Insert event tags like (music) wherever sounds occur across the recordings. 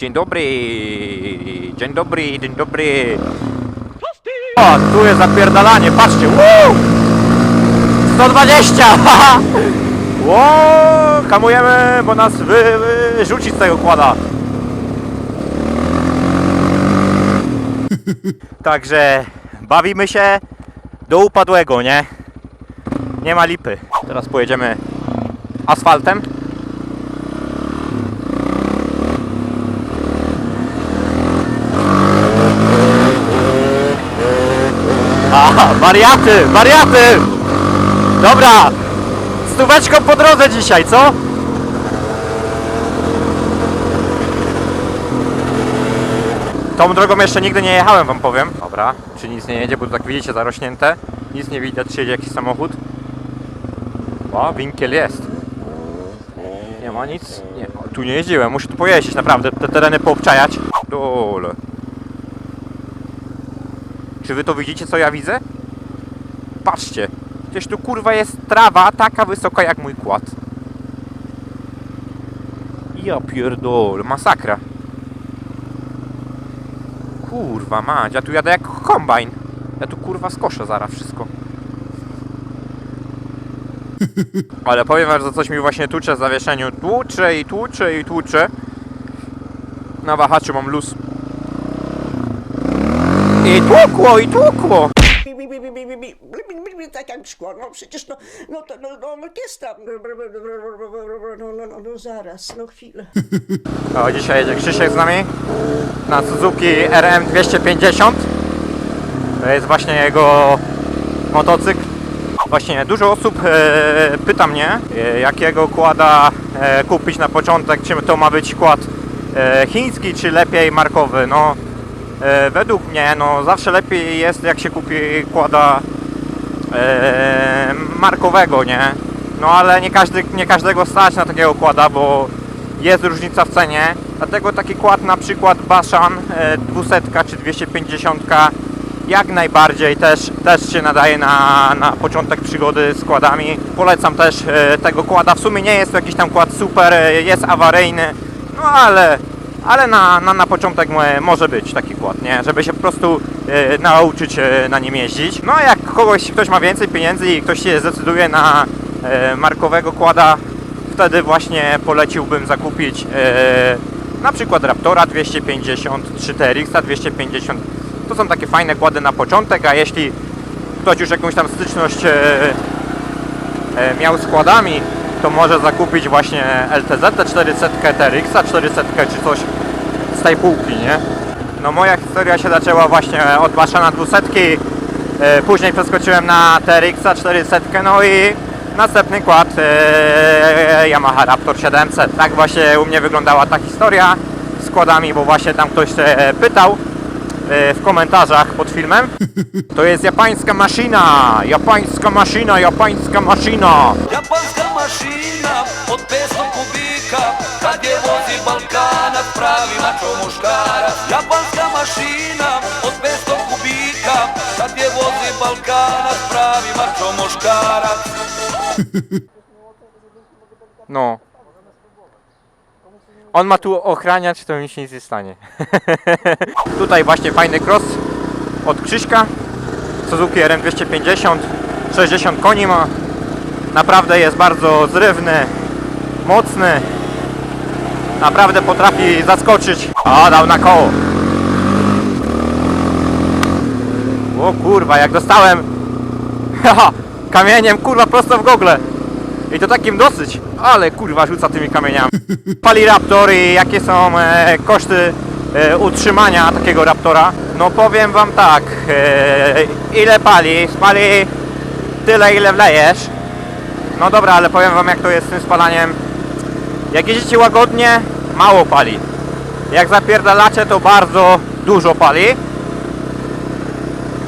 Dzień dobry, dzień dobry, dzień dobry. O, tu jest zapierdalanie, patrzcie, Woo! 120, (laughs) haha! Ło, hamujemy, bo nas wy, wyrzuci z tego kłada. (laughs) Także bawimy się do upadłego, nie? Nie ma lipy. Teraz pojedziemy asfaltem. Wariaty, wariaty! Dobra, stóweczką po drodze dzisiaj, co? Tą drogą jeszcze nigdy nie jechałem, wam powiem. Dobra, czy nic nie jedzie, bo tu tak widzicie zarośnięte. Nic nie widać, czy jedzie jakiś samochód. O, winkiel jest. Nie ma nic. Nie, tu nie jeździłem, muszę tu pojeździć naprawdę, te tereny poobczajać. Dole. Czy wy to widzicie, co ja widzę? Patrzcie, przecież tu kurwa jest trawa taka wysoka jak mój kład. Ja pierdol, masakra. Kurwa mać, ja tu jadę jak kombajn. Ja tu kurwa skoszę zaraz wszystko. (laughs) Ale powiem wam, że coś mi właśnie tłucze w zawieszeniu. Tłucze i tłucze i tłucze. Na wahaczu mam luz. I tłukło, i tłukło. Bi, bi, bi, bi, bi, bi, bi, bi, bi, bi, tak jak szkło, no przecież no, no to no, no no, no, no, no, no zaraz, no chwilę. (laughs) O, dzisiaj jedzie Krzysiek z nami na Suzuki RM 250. To jest właśnie jego motocykl. Właśnie dużo osób e, pyta mnie, e, jakiego kłada e, kupić na początek, czy to ma być kład e, chiński, czy lepiej markowy. No, e, według mnie no, zawsze lepiej jest, jak się kupi kłada e, markowego, nie? No ale nie, każdy, nie każdego stać na takiego kłada, bo jest różnica w cenie. Dlatego taki kład na przykład Bashan e, 200 czy 250 jak najbardziej też, też się nadaje na, na początek przygody z kładami. Polecam też e, tego kłada. W sumie nie jest to jakiś tam kład super, e, jest awaryjny, no ale, ale na, na, na początek mo- może być taki kład, nie? Żeby się po prostu e, nauczyć e, na nim jeździć. No a jak kogoś, ktoś ma więcej pieniędzy i ktoś się zdecyduje na e, markowego kłada, wtedy właśnie poleciłbym zakupić e, na przykład Raptora 250 czy TRX 250. To są takie fajne kłady na początek, a jeśli ktoś już jakąś tam styczność e, e, miał z kładami, to może zakupić właśnie LTZ 400 TRX 400 czy coś z tej półki, nie? No moja historia się zaczęła właśnie od Baszana 200, e, później przeskoczyłem na TRX 400, no i następny kład e, Yamaha Raptor 700. Tak właśnie u mnie wyglądała ta historia z kładami, bo właśnie tam ktoś e, pytał w komentarzach pod filmem. (laughs) To jest japańska maszyna, japańska maszyna, japańska maszyna. Japanska maszyna od 500 kubika Kad je vozi Balkana pravi mačo muškarac Japanska maszyna od 500 kubika Kad je vozi Balkana pravi mačo muškarac (laughs) No. On ma tu ochraniać, to mi się nic nie stanie. (laughs) Tutaj właśnie fajny cross od Krzyśka. Suzuki RM250. 60 koni ma. Naprawdę jest bardzo zrywny, mocny. Naprawdę potrafi zaskoczyć. O, dał na koło. O kurwa, jak dostałem (laughs) kamieniem kurwa prosto w gogle. I to takim dosyć, ale kurwa rzuca tymi kamieniami. (laughs) Pali Raptor i jakie są e, koszty e, utrzymania takiego Raptora? No powiem wam tak, e, ile pali? Spali tyle ile wlejesz. No dobra, ale powiem wam jak to jest z tym spalaniem. Jak jeździcie łagodnie, mało pali. Jak zapierdalacie, to bardzo dużo pali.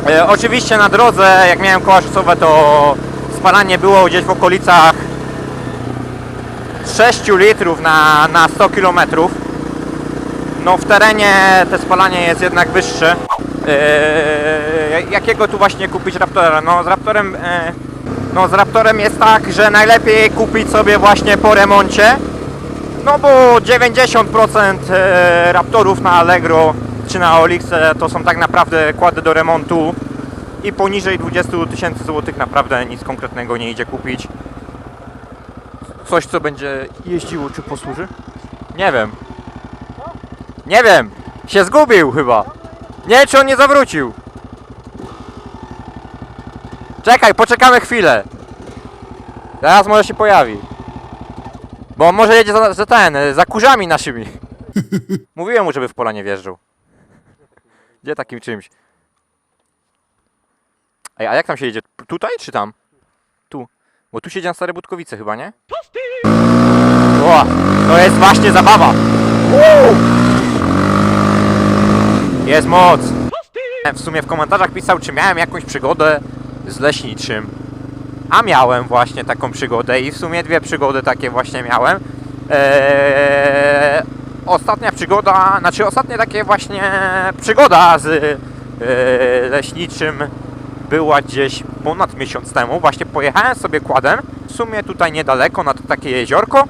E, oczywiście na drodze, jak miałem koła szosowe, to spalanie było gdzieś w okolicach 6 litrów na, na 100 km. No w terenie te spalanie jest jednak wyższe. E, jakiego tu właśnie kupić Raptora? No z Raptorem, e, no z Raptorem jest tak, że najlepiej kupić sobie właśnie po remoncie No bo 90% e, Raptorów na Allegro czy na Olixe to są tak naprawdę kłady do remontu i poniżej 20 tysięcy złotych naprawdę nic konkretnego nie idzie kupić. Coś co będzie jeździło czy posłuży? Nie wiem. Nie wiem. Się zgubił chyba. Nie czy on nie zawrócił. Czekaj, poczekamy chwilę. Zaraz może się pojawi. Bo on może jedzie za, za ten, za kurzami naszymi. (laughs) Mówiłem mu, żeby w pola nie wjeżdżał. Gdzie takim czymś? Ej, a jak tam się jedzie? Tutaj czy tam? Tu. Bo tu siedzi na Stare Budkowice chyba, nie? O, to jest właśnie zabawa. Jest moc. W sumie w komentarzach pisał, czy miałem jakąś przygodę z leśniczym. A miałem właśnie taką przygodę i w sumie dwie przygody takie właśnie miałem. Eee, ostatnia przygoda, znaczy ostatnie takie właśnie przygoda z eee, leśniczym była gdzieś ponad miesiąc temu. Właśnie pojechałem sobie kładem, w sumie tutaj niedaleko na to takie jeziorko.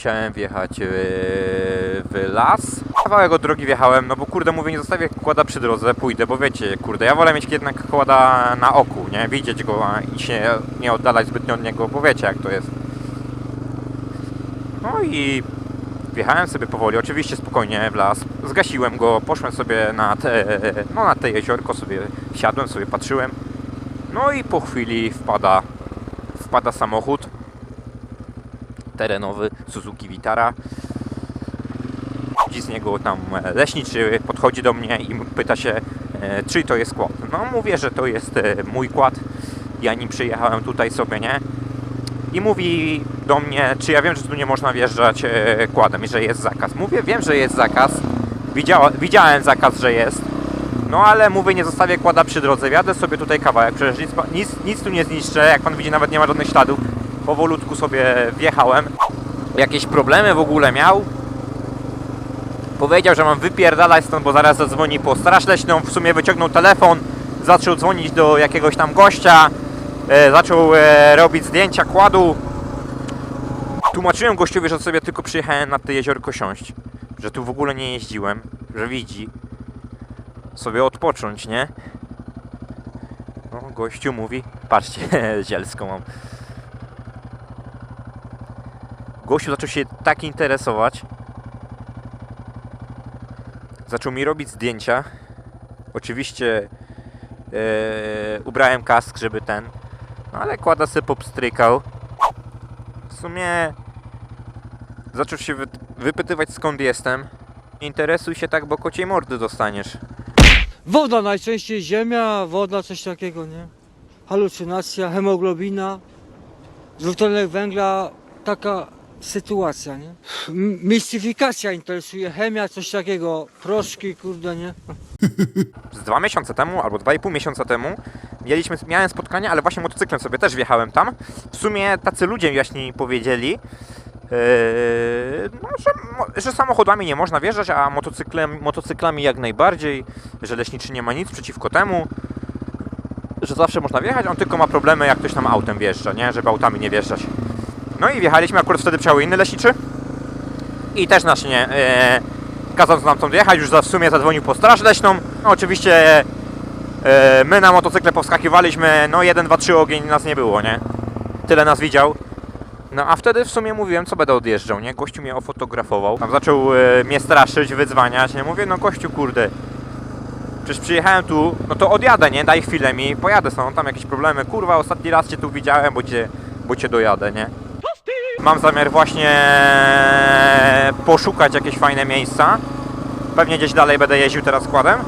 Musiałem wjechać w, w las. Kawałek od drogi wjechałem, no bo kurde mówię, nie zostawię kłada przy drodze, pójdę, bo wiecie, kurde, ja wolę mieć jednak kłada na oku, nie? Widzieć go i się nie oddalać zbytnio od niego, bo wiecie jak to jest. No i wjechałem sobie powoli, oczywiście spokojnie w las, zgasiłem go, poszłem sobie na te, no na te jeziorko, sobie siadłem, sobie patrzyłem. No i po chwili wpada, wpada samochód terenowy Suzuki Vitara. Z niego tam e, leśniczy podchodzi do mnie i pyta się, e, czy to jest kład. No mówię, że to jest e, mój kład. Ja nim przyjechałem tutaj sobie, nie? I mówi do mnie, czy ja wiem, że tu nie można wjeżdżać kładem i że jest zakaz. Mówię, wiem, że jest zakaz. Widziałem zakaz, że jest. No ale mówię, nie zostawię kłada przy drodze. Wjadę sobie tutaj kawałek, przecież nic, nic, nic tu nie zniszczę. Jak pan widzi, nawet nie ma żadnych śladów. Powolutku sobie wjechałem. Jakieś problemy w ogóle miał. Powiedział, że mam wypierdalać stąd, bo zaraz zadzwoni po straż leśną. W sumie wyciągnął telefon, zaczął dzwonić do jakiegoś tam gościa. E, zaczął e, robić zdjęcia kładu. Tłumaczyłem gościowi, że sobie tylko przyjechałem na te jeziorko siąść. Że tu w ogóle nie jeździłem, że widzi. Sobie odpocząć, nie? No, gościu mówi. Patrzcie, (laughs) zielsko mam. Gościu zaczął się tak interesować. Zaczął mi robić zdjęcia. Oczywiście e, ubrałem kask, żeby ten. No ale kłada sobie popstrykał. W sumie zaczął się wy, wypytywać skąd jestem. Interesuj się tak, bo kociej mordy dostaniesz. Woda najczęściej, ziemia, woda, coś takiego, nie? Halucynacja, hemoglobina, dwutlenek węgla, taka sytuacja, nie? Mistyfikacja interesuje, chemia, coś takiego, proszki, kurde, nie? z dwa miesiące temu, albo dwa i pół miesiąca temu mieliśmy, miałem spotkanie, ale właśnie motocyklem sobie też wjechałem tam. W sumie tacy ludzie mi powiedzieli, yy, no, że, że samochodami nie można wjeżdżać, a motocyklem, motocyklami jak najbardziej, że leśniczy nie ma nic przeciwko temu, że zawsze można wjechać, on tylko ma problemy jak ktoś tam autem wjeżdża, nie? Żeby autami nie wjeżdżać. No i wjechaliśmy, akurat wtedy przyjechał inny leśniczy i też nas nie... Yy, kazał nam stąd jechać, już za, w sumie zadzwonił po straż leśną. No, oczywiście e, my na motocykle powskakiwaliśmy, no 1, 2, 3 ogień nas nie było, nie? Tyle nas widział. No a wtedy w sumie mówiłem, co będę odjeżdżał, nie? Gościu mnie ofotografował. Tam zaczął e, mnie straszyć, wyzwaniać, nie? Mówię, no gościu, kurde. Przecież przyjechałem tu, no to odjadę, nie? Daj chwilę mi, pojadę są tam jakieś problemy. Kurwa, ostatni raz cię tu widziałem, bo cię, bo cię dojadę, nie? Mam zamiar właśnie poszukać jakieś fajne miejsca. Pewnie gdzieś dalej będę jeździł teraz składem.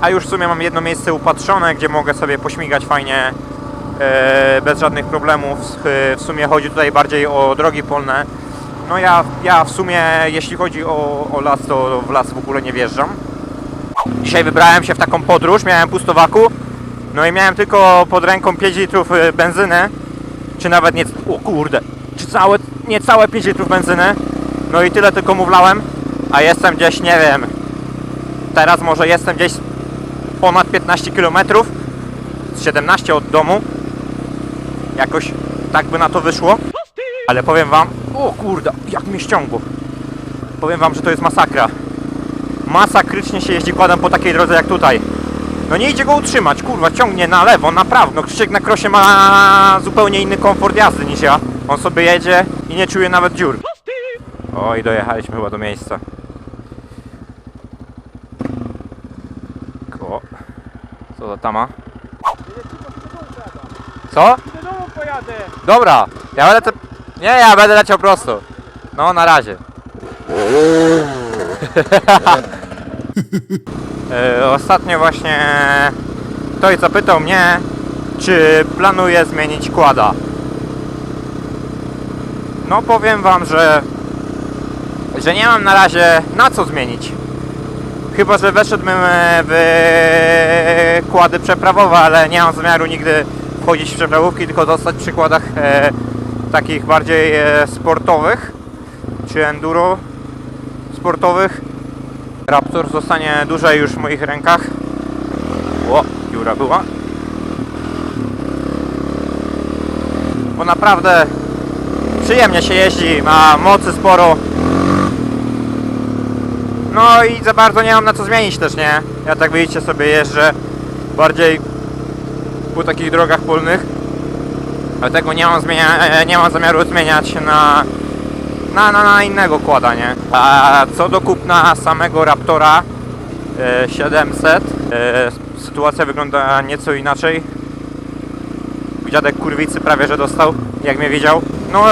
A już w sumie mam jedno miejsce upatrzone, gdzie mogę sobie pośmigać fajnie e, bez żadnych problemów. W- sumie chodzi tutaj bardziej o drogi polne. No ja, ja w sumie, jeśli chodzi o, o las, to w las w ogóle nie wjeżdżam. Dzisiaj wybrałem się w taką podróż, miałem pustowaku. No i miałem tylko pod ręką 5 litrów e, benzyny. Czy nawet nie... O kurde! Całe, nie całe 5 litrów benzyny. No i tyle tylko mu wlałem. A jestem gdzieś, nie wiem... Teraz może jestem gdzieś ponad 15 km. 17 od domu. Jakoś tak by na to wyszło. Ale powiem wam, O kurde, jak mnie ściągło. Powiem wam, że to jest masakra. Masakrycznie się jeździ kładem po takiej drodze jak tutaj. No nie idzie go utrzymać, kurwa, ciągnie na lewo, na prawo. No Krzysiek na krosie ma zupełnie inny komfort jazdy niż ja. On sobie jedzie i nie czuje nawet dziur. Oj, dojechaliśmy chyba do miejsca. Ko. Co za tama? Co? Dobra, ja będę... Te... Nie, ja będę leciał prosto. No, na razie. (laughs) E, Ostatnio właśnie ktoś zapytał mnie, czy planuję zmienić kłada. No powiem wam, że że nie mam na razie na co zmienić. Chyba, że weszedłbym e, w kłady przeprawowe, ale nie mam zamiaru nigdy wchodzić w przeprawówki, tylko zostać przy kładach e, takich bardziej e, sportowych, czy enduro sportowych. Raptor zostanie dłużej już w moich rękach. O, dziura była. Bo naprawdę przyjemnie się jeździ, ma mocy sporo. No i za bardzo nie mam na co zmienić też, nie? Ja tak widzicie sobie jeżdżę bardziej po takich drogach polnych. Dlatego nie mam, zmienia, e, nie mam zamiaru zmieniać na, na, na, na innego kłada, nie? A co do kupna samego Raptora e, 700, e, sytuacja wygląda nieco inaczej. Dziadek kurwicy prawie że dostał, jak mnie widział. No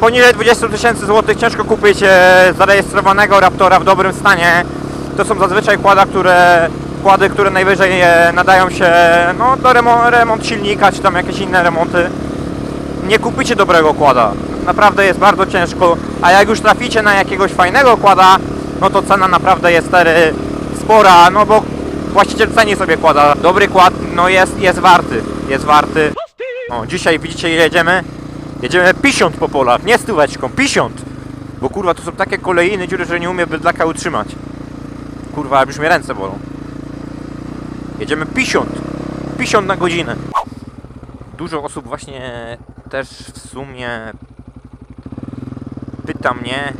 poniżej 20 tysięcy złotych ciężko kupić e, zarejestrowanego Raptora w dobrym stanie. To są zazwyczaj kłada, które kłady, które najwyżej e, nadają się no, do remo remont silnika, czy tam jakieś inne remonty. Nie kupicie dobrego kłada. Naprawdę jest bardzo ciężko, a jak już traficie na jakiegoś fajnego kłada, no to cena naprawdę jest stary spora, no bo właściciel ceni sobie kłada. Dobry kład, no jest, jest warty, jest warty. O, dzisiaj widzicie ile jedziemy? Jedziemy 50 po polach, nie stóweczką, 50! Bo kurwa, tu są takie kolejne dziury, że nie umiem bydlaka utrzymać. Kurwa, już mnie ręce bolą. Jedziemy 50! 50 na godzinę. Dużo osób właśnie też w sumie pyta mnie,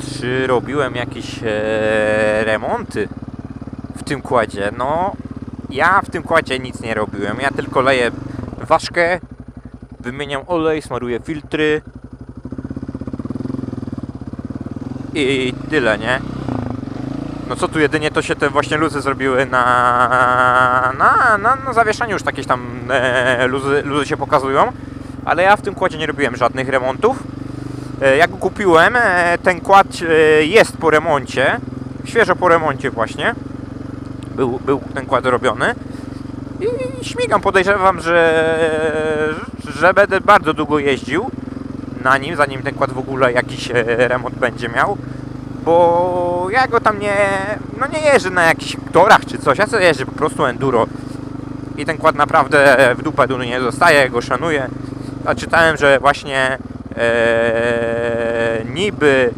czy robiłem jakieś e, remonty w tym kładzie. No, ja w tym kładzie nic nie robiłem. Ja tylko leję ważkę, wymieniam olej, smaruję filtry i tyle, nie? No co tu jedynie to się te właśnie luzy zrobiły na na, na, na zawieszaniu już jakieś tam e, luzy, luzy się pokazują, ale ja w tym kładzie nie robiłem żadnych remontów. E, jak go kupiłem, e, ten kład e, jest po remoncie, świeżo po remoncie właśnie. Był, był ten kład robiony. I śmigam, podejrzewam, że, że będę bardzo długo jeździł na nim, zanim ten kład w ogóle jakiś remont będzie miał. Bo ja go tam nie, no nie jeżdżę na jakichś torach czy coś, ja sobie jeżdżę po prostu enduro. I ten kład naprawdę w dupę du nie zostaje, go szanuję. A czytałem, że właśnie e, niby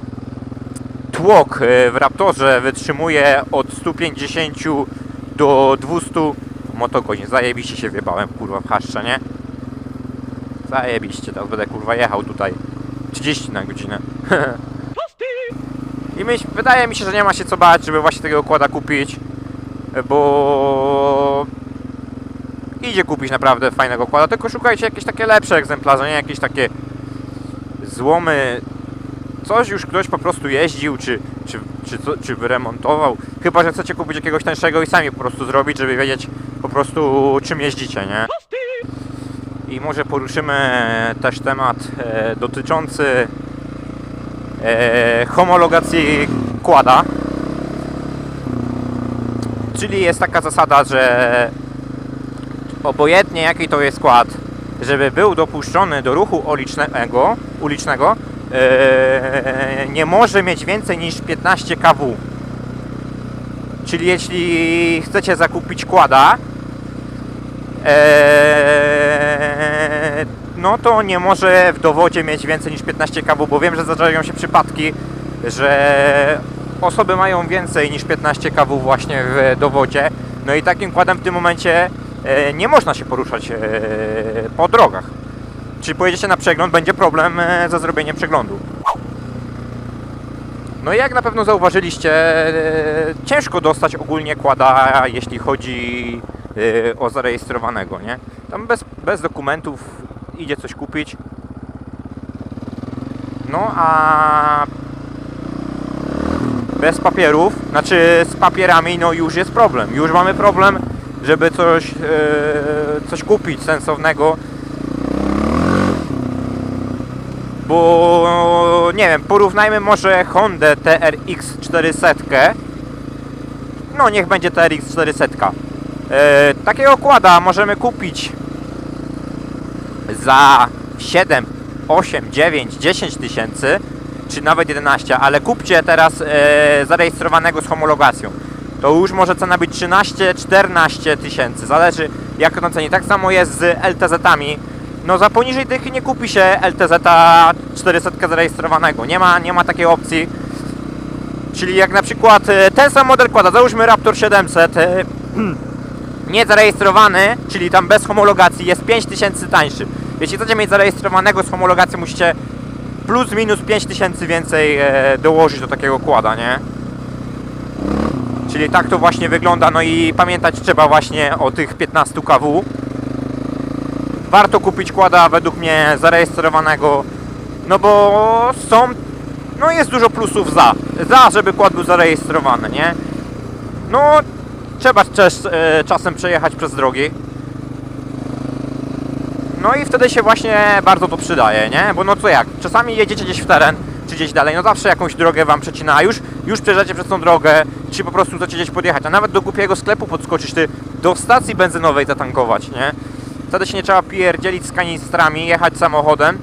tłok e, w Raptorze wytrzymuje od 150 do 200 motogodzin. Zajebiście się wjebałem, kurwa, w haszcze, nie? Zajebiście, teraz będę, kurwa, jechał tutaj 30 na godzinę. (laughs) I myśl, wydaje mi się, że nie ma się co bać, żeby właśnie tego kłada kupić, bo idzie kupić naprawdę fajnego kłada, tylko szukajcie jakieś takie lepsze egzemplarze, nie jakieś takie złomy, coś już ktoś po prostu jeździł, czy, czy, czy, czy wyremontował. Chyba, że chcecie kupić jakiegoś tańszego i sami po prostu zrobić, żeby wiedzieć po prostu czym jeździcie, nie? I może poruszymy też temat e, dotyczący e, homologacji kłada. Czyli jest taka zasada, że obojętnie jaki to jest kład, żeby był dopuszczony do ruchu ulicznego, ulicznego e, nie może mieć więcej niż 15 kW. Czyli jeśli chcecie zakupić kłada, e, no to nie może w dowodzie mieć więcej niż 15 kW, bo wiem, że zdarzają się przypadki, że osoby mają więcej niż 15 kW właśnie w dowodzie. No i takim kładem w tym momencie nie można się poruszać e, po drogach. Czyli pojedziecie na przegląd, będzie problem e, ze zrobieniem przeglądu. No i jak na pewno zauważyliście, e, ciężko dostać ogólnie kłada, jeśli chodzi e, o zarejestrowanego, nie? Tam bez, bez dokumentów idzie coś kupić. No a bez papierów, znaczy z papierami, no już jest problem. Już mamy problem, żeby coś, e, coś kupić sensownego. Bo nie wiem, porównajmy może Hondę TRX 400. No niech będzie TRX 400. E, takiego kłada możemy kupić za 7, 8, 9, 10 tysięcy, czy nawet 11, ale kupcie teraz e, zarejestrowanego z homologacją. To już może cena być 13, 14 tysięcy, zależy jak to ceni. Tak samo jest z LTZ-ami. No za poniżej tych nie kupi się LTZ 400 zarejestrowanego. Nie ma, nie ma takiej opcji. Czyli jak na przykład e, ten sam model kłada, załóżmy Raptor 700, e, (clears throat) niezarejestrowany, czyli tam bez homologacji, jest 5000 tańszy. Jeśli chcecie mieć zarejestrowanego z homologacją, musicie plus minus 5000 więcej e, dołożyć do takiego kłada, nie? Czyli tak to właśnie wygląda, no i pamiętać trzeba właśnie o tych 15 kW. Warto kupić kłada według mnie zarejestrowanego, no bo są, no jest dużo plusów za, za żeby kład był zarejestrowany, nie? No trzeba też e, czasem przejechać przez drogi. No i wtedy się właśnie bardzo to przydaje, nie? Bo no co jak, czasami jedziecie gdzieś w teren, czy gdzieś dalej, no zawsze jakąś drogę wam przecina, a już, już przejeżdżacie przez tą drogę, czy po prostu chcecie gdzieś podjechać, a nawet do głupiego sklepu podskoczyć, ty do stacji benzynowej zatankować, nie? Wtedy się nie trzeba pierdzielić z kanistrami, jechać samochodem,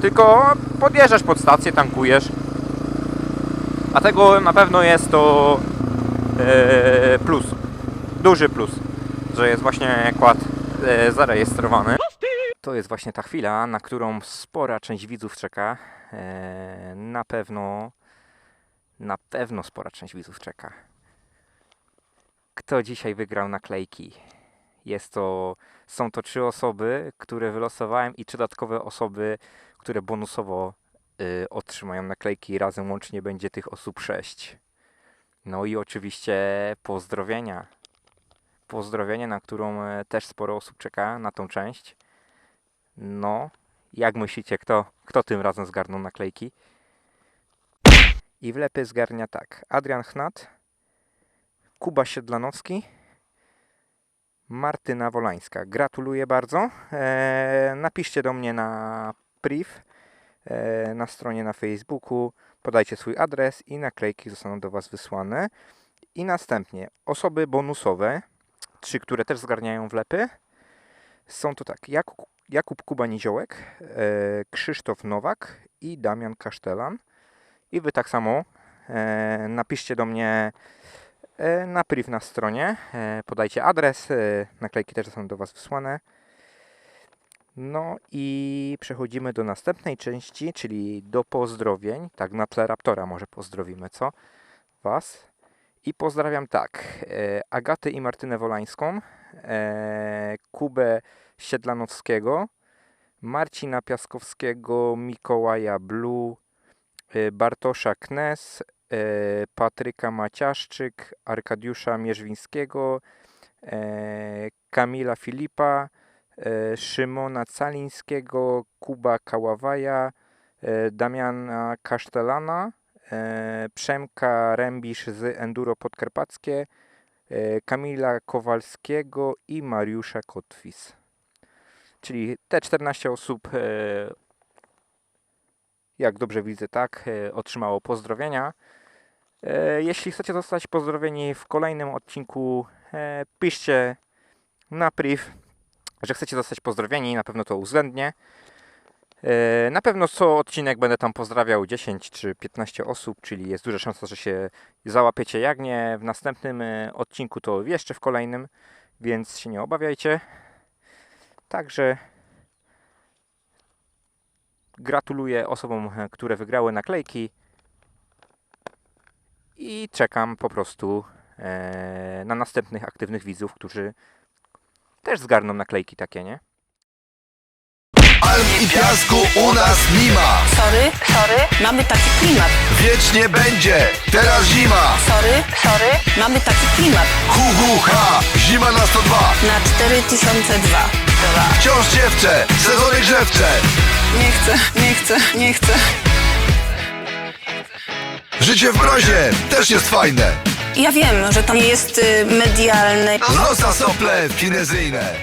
tylko podjeżdżasz pod stację, tankujesz. A tego na pewno jest to e, plus, duży plus, że jest właśnie kład e, zarejestrowany. To jest właśnie ta chwila, na którą spora część widzów czeka. E, na pewno, na pewno spora część widzów czeka. Kto dzisiaj wygrał naklejki? Jest to, są to trzy osoby, które wylosowałem i trzy dodatkowe osoby, które bonusowo y, otrzymają naklejki. Razem łącznie będzie tych osób sześć. No i oczywiście pozdrowienia. Pozdrowienie, na którą e, też sporo osób czeka, na tą część. No, jak myślicie, kto, kto tym razem zgarnął naklejki? I wlepy zgarnia tak. Adrian Chnat, Kuba Siedlanowski, Martyna Wolańska. Gratuluję bardzo. E, napiszcie do mnie na priv, e, na stronie na Facebooku, podajcie swój adres i naklejki zostaną do Was wysłane. I następnie osoby bonusowe, trzy, które też zgarniają wlepy, są to tak, Jakub, Jakub Kuba-Niziołek, e, Krzysztof Nowak i Damian Kasztelan. I Wy tak samo e, napiszcie do mnie e, na priv na stronie, podajcie adres, naklejki też są do Was wysłane. No i przechodzimy do następnej części, czyli do pozdrowień. Tak, na tle Raptora może pozdrowimy, co? Was. I pozdrawiam tak, Agatę i Martynę Wolańską, Kubę Siedlanowskiego, Marcina Piaskowskiego, Mikołaja Blue, e, Bartosza Knes, e, Patryka Maciaszczyk, Arkadiusza Mierzwińskiego, e, Kamila Filipa, Szymona Calińskiego, Kuba Kaławaja, Damiana Kasztelana, Przemka Rębisz z Enduro Podkarpackie, Kamila Kowalskiego i Mariusza Kotwis. Czyli te 14 osób, e, jak dobrze widzę, tak, e, otrzymało pozdrowienia. E, Jeśli chcecie zostać pozdrowieni w kolejnym odcinku, piszcie na priv, że chcecie zostać pozdrowieni, na pewno to uwzględnię. Na pewno co odcinek będę tam pozdrawiał 10 czy 15 osób, czyli jest duża szansa, że się załapiecie. Jak nie w następnym odcinku, to jeszcze w kolejnym, więc się nie obawiajcie. Także gratuluję osobom, e, które wygrały naklejki i czekam po prostu e, na następnych aktywnych widzów, którzy też zgarną naklejki takie, nie? Alm i piasku u nas nie ma Sorry, sorry, mamy taki klimat. Wiecznie będzie, teraz zima Sorry, sorry, mamy taki klimat. Hu hu ha, zima na 102 Na 4002. Wciąż dziewczę, sezony grzewcze Nie chcę, nie chcę, nie chcę. Życie w mrozie też jest fajne Ja wiem, że to nie jest y, medialne. Nosa sople finezyjne